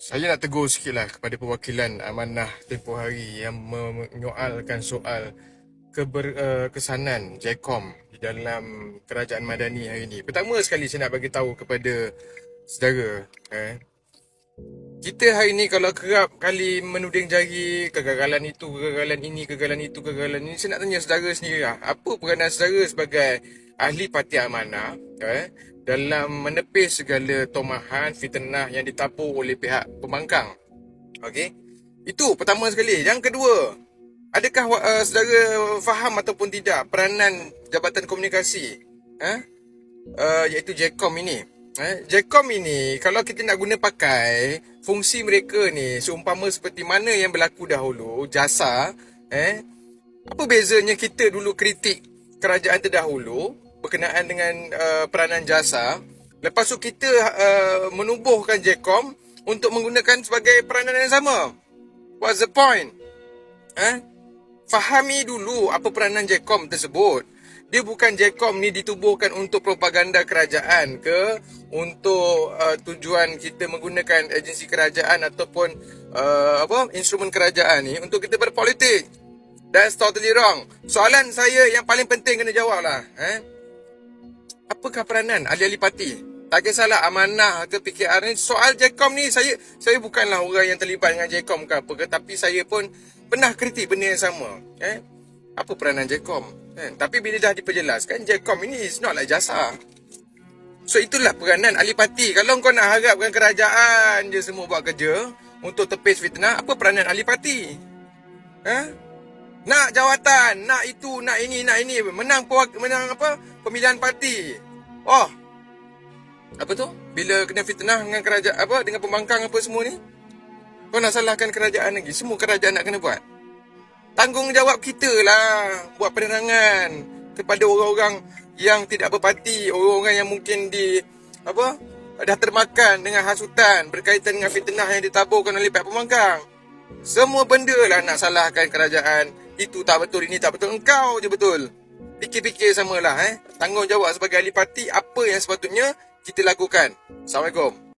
Saya nak tegur sikit lah kepada perwakilan amanah tempoh hari yang menyoalkan soal keberkesanan JECOM di dalam kerajaan madani hari ini. Pertama sekali saya nak bagi tahu kepada saudara, eh, kita hari ini kalau kerap kali menuding jari kegagalan itu, kegagalan ini, kegagalan itu, kegagalan ini, saya nak tanya saudara sendiri lah, apa peranan saudara sebagai ahli parti amanah eh, dalam menepis segala tomahan, fitnah yang ditabur oleh pihak pembangkang. Okey. Itu pertama sekali. Yang kedua, adakah uh, saudara faham ataupun tidak peranan Jabatan Komunikasi eh? uh, iaitu JECOM ini? Eh, JECOM ini kalau kita nak guna pakai fungsi mereka ni seumpama seperti mana yang berlaku dahulu jasa eh apa bezanya kita dulu kritik kerajaan terdahulu berkenaan dengan uh, peranan jasa. Lepas tu kita uh, menubuhkan JECOM untuk menggunakan sebagai peranan yang sama. What's the point? Eh? Fahami dulu apa peranan JECOM tersebut. Dia bukan JECOM ni ditubuhkan untuk propaganda kerajaan ke untuk uh, tujuan kita menggunakan agensi kerajaan ataupun uh, apa instrumen kerajaan ni untuk kita berpolitik. That's totally wrong. Soalan saya yang paling penting kena jawab lah. Eh? Apakah peranan ahli-ahli parti? Tak kisahlah amanah ke PKR ni. Soal JECOM ni, saya saya bukanlah orang yang terlibat dengan JECOM ke apa ke. Tapi saya pun pernah kritik benda yang sama. Eh? Apa peranan JECOM? Eh? Tapi bila dah diperjelaskan, JECOM ini is not like jasa. So itulah peranan ahli parti. Kalau kau nak harapkan kerajaan je semua buat kerja untuk tepis fitnah, apa peranan ahli parti? Eh? Nak jawatan, nak itu, nak ini, nak ini. Menang menang apa? Pemilihan parti. Oh. Apa tu? Bila kena fitnah dengan kerajaan apa dengan pembangkang apa semua ni? Kau nak salahkan kerajaan lagi. Semua kerajaan nak kena buat. Tanggungjawab kita lah buat penerangan kepada orang-orang yang tidak berparti, orang-orang yang mungkin di apa? dah termakan dengan hasutan berkaitan dengan fitnah yang ditaburkan oleh pihak pembangkang. Semua benda lah nak salahkan kerajaan. Itu tak betul, ini tak betul. Engkau je betul. Fikir-fikir samalah eh. Tanggungjawab sebagai ahli parti apa yang sepatutnya kita lakukan. Assalamualaikum.